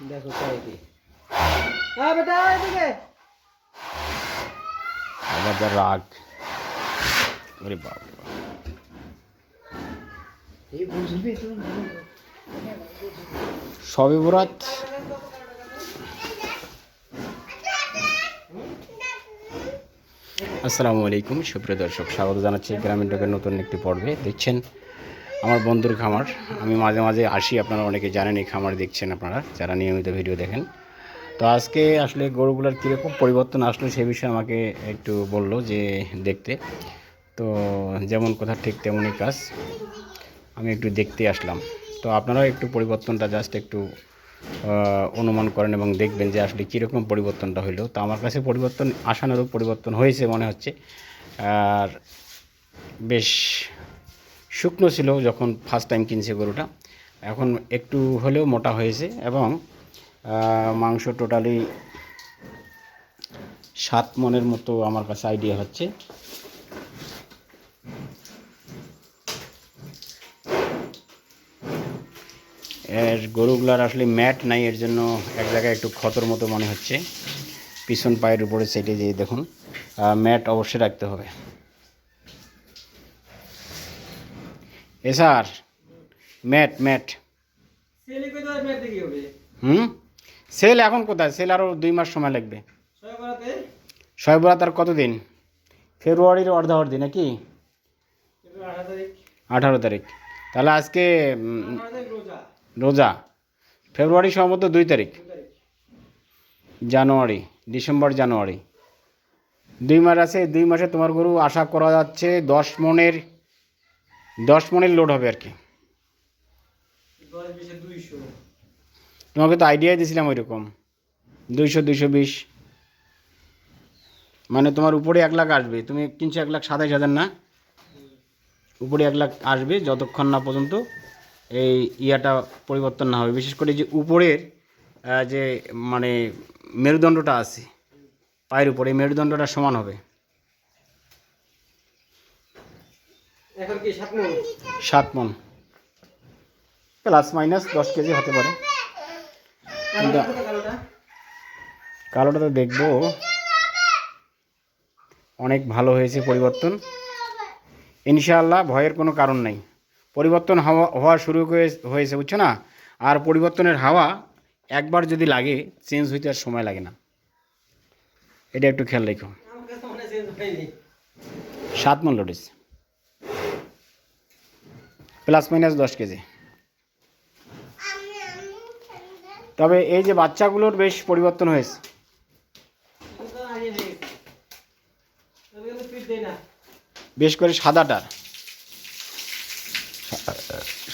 দেখো চাই কি হ্যাঁ বেটা এদিকে আবার যা রাগ ওরে বাবা এই বুঝবি তো সবে বরাত আসসালামু আলাইকুম সুপ্রিয় দর্শক স্বাগত জানাচ্ছি গ্রামীণ ডকের নতুন একটি পর্বে। দেখছেন আমার বন্ধুর খামার। আমি মাঝে মাঝে আসি, আপনারা অনেকে জানেন এই খামার দেখছেন আপনারা, যারা নিয়মিত ভিডিও দেখেন। তো আজকে আসলে গরুগুলোর কীরকম পরিবর্তন আসলো সে বিষয়ে আমাকে একটু বলল যে দেখতে। তো যেমন কথা ঠিক তেমনই কাজ। আমি একটু দেখতে আসলাম। তো আপনারাও একটু পরিবর্তনটা জাস্ট একটু অনুমান করেন এবং দেখবেন যে আসলে কীরকম পরিবর্তনটা হইল। তো আমার কাছে পরিবর্তন, আশানুরূপ পরিবর্তন হয়েছে মনে হচ্ছে। আর বেশ শুকনো ছিল যখন ফার্স্ট টাইম কিনছে গরুটা। এখন একটু হলেও মোটা হয়েছে এবং মাংস টোটালি সাত মনের মতো আমার কাছে আইডিয়া হচ্ছে। এর গরুগুলার আসলে ম্যাট নাই, এর জন্য এক জায়গায় একটু ক্ষতর মতো মনে হচ্ছে। পিছন পায়ের উপরে সেটে দিয়ে দেখুন। ম্যাট অবশ্যই রাখতে হবে। এ স্যার ম্যাট। ম্যাট হুম? সেল এখন কোথায়? সেল আরও দুই মাস সময় লাগবে। সবাই বলাতে ছয় বরাত আর কতদিন? ফেব্রুয়ারির অর্ধাবর্ধি নাকি? আঠারো তারিখ। তাহলে আজকে রোজা। ফেব্রুয়ারি সম্ভবত দুই তারিখ। January December January. দুই মাস আছে দুই মাসে তোমার গরু আশা করা যাচ্ছে দশ মনের দশ মনের লোড হবে আর কি। তোমাকে তো আইডিয়াই দিয়েছিলাম ওই রকম দুইশো দুইশো বিশ। মানে তোমার উপরে এক লাখ আসবে। তুমি কিনছো এক লাখ সাতাইশ হাজার না? উপরে এক লাখ আসবে যতক্ষণ না পর্যন্ত এই ইয়াটা পরিবর্তন না হবে। বিশেষ করে যে উপরের যে মানে মেরুদণ্ডটা আছে, পায়ের উপরে মেরুদণ্ডটা সমান হবে। এখন কি সাত মন? সাত মন। প্লাস মাইনাস দশ কেজি হতে পারে। কালোটা। তো দেখব। অনেক ভালো হয়েছে পরিবর্তন। ইনশাআল্লাহ ভয়ের কোনো কারণ নাই। পরিবর্তন হাওয়া হওয়া শুরু হয়ে- হয়েছে বুঝছ না? আর পরিবর্তনের হাওয়া একবার যদি লাগে চেঞ্জ হইতে আর সময় লাগে না। এটা একটু খেয়াল রেখো। সাত মন লোডিস প্লাস মাইনাস দশ কেজি। তবে এই যে বাচ্চাগুলোর বেশ পরিবর্তন হয়েছে। হয়ে বেশ করে সাদাটার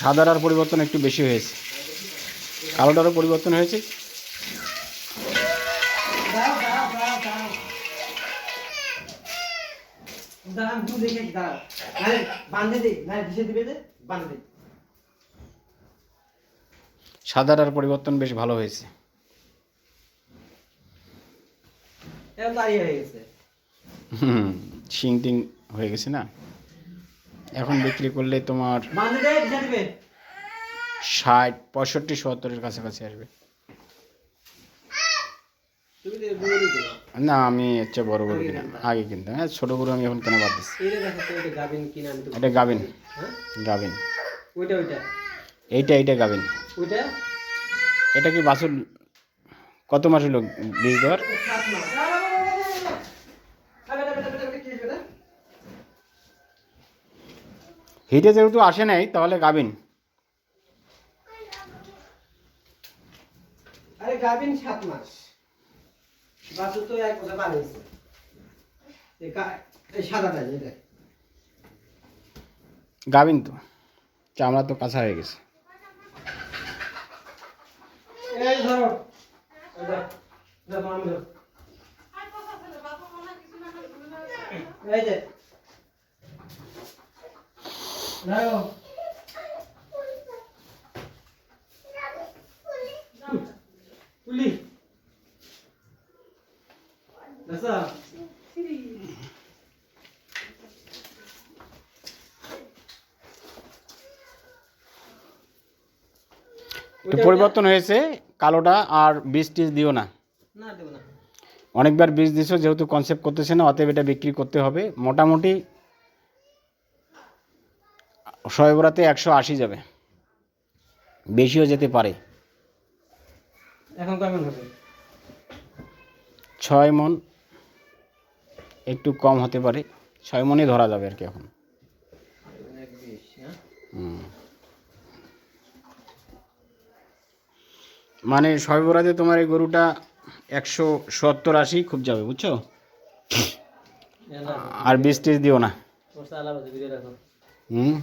সাদাটার পরিবর্তন একটু বেশি হয়েছে। কালোটারও পরিবর্তন হয়েছে। দাঁড়ান তুই দেখে বাঁধে দে ভিসে দিবে বাঁধে দে। সাদাটার পরিবর্তন বেশ ভালো হয়েছে। এখন দাঁড়িয়ে হয়ে গেছে। হুম শিং টিং হয়ে গেছে না? এখন বিক্রি করলে তোমার ষাট পঁয়ষট্টি সত্তরের কাছাকাছি আসবে। না আমি হচ্ছে বড় গরু কিনা আগে কিনতাম। হ্যাঁ ছোটো গরু আমি এখন কেনা বাদ দিচ্ছি? এটা গাবিন গাবিন হ্যাঁ ওইটা ওইটা। এইটা এইটা গাবিন ওইটা? এটা কি বাছুর? কত মাস হলো বীজ দেওয়ার? হিটে যেহেতু আসে নাই তাহলে গাবিন আরে গাবিন সাত মাস। তো এক বছর বানিয়েছে এই এই সাদাটা যেটা গাবিন তো চামড়া তো কাঁচা হয়ে গেছে। এই ধরো। এই যে ধরো। তুলি দেখছ? তো পরিবর্তন হয়েছে কালোটা আর বীজ টিজ দিও না। অনেকবার বীজ দিছো যেহেতু কনসেপ্ট করতেছে না অতএব এটা বিক্রি করতে হবে। মোটামুটি শয়বরাতে একশো আশি যাবে। বেশিও যেতে পারে। এখন কেমন হবে? ছয় মন একটু কম হতে পারে। ছয় মনই ধরা যাবে আর কি এখন। হ্যাঁ? হুম। মানে সর্বরাতে তোমার এই গরুটা একশো সত্তর আশি খুব যাবে বুঝছ? আর বীজ টিজ দিও না। হুম?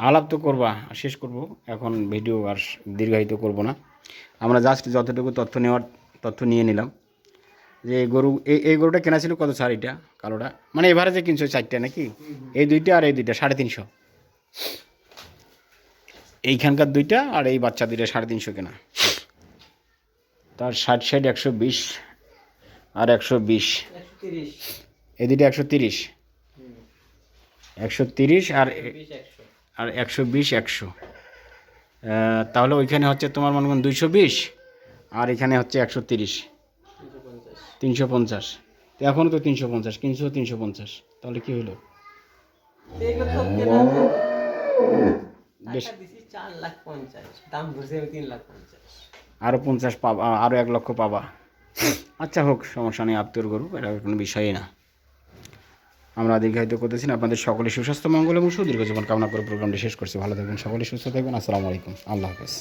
আলাপ তো করবা শেষ করব। এখন ভিডিও আর দীর্ঘায়িত করব না। আমরা জাস্ট যতটুকু তথ্য নেওয়ার তথ্য নিয়ে নিলাম। যে গরু এই এই গরুটা কেনা ছিল কত এটা কালোটা? মানে এভারেজে কিনছো চারটা নাকি? এই দুইটা আর এই দুইটা সাড়ে তিনশো। এইখানকার দুইটা আর এই বাচ্চা দুইটা সাড়ে তিনশো কেনা। তার ষাট ষাট একশো বিশ আর একশো বিশ। এই দুইটা একশো তিরিশ। একশো তিরিশ আর আর একশো বিশ একশো। তাহলে ওইখানে হচ্ছে তোমার মনে করেন দুইশো বিশ আর এখানে হচ্ছে একশো তিরিশ। তিনশো পঞ্চাশ। তো এখনও তো তিনশো পঞ্চাশ কিনছো তিনশো পঞ্চাশ। তাহলে কি হলো? বেশ। দিছি। চার লাখ পঞ্চাশ। দাম ধরছি আমি তিন লাখ পঞ্চাশ। আরও পঞ্চাশ পাবা আরও এক লক্ষ পাবা। আচ্ছা হোক, সমস্যা নেই আত্মীয় গরু এটা কোনো বিষয়ই না। আমরা দীর্ঘায়িত করতেছি আপনাদের সকলে সুস্বাস্থ্য, মঙ্গল এবং সুদীর্ঘ জীবন কামনা করে প্রোগ্রামটি শেষ করছি। ভালো থাকবেন, সকলে সুস্থ থাকবেন, আসসালামু আলাইকুম, আল্লাহ হাফেজ।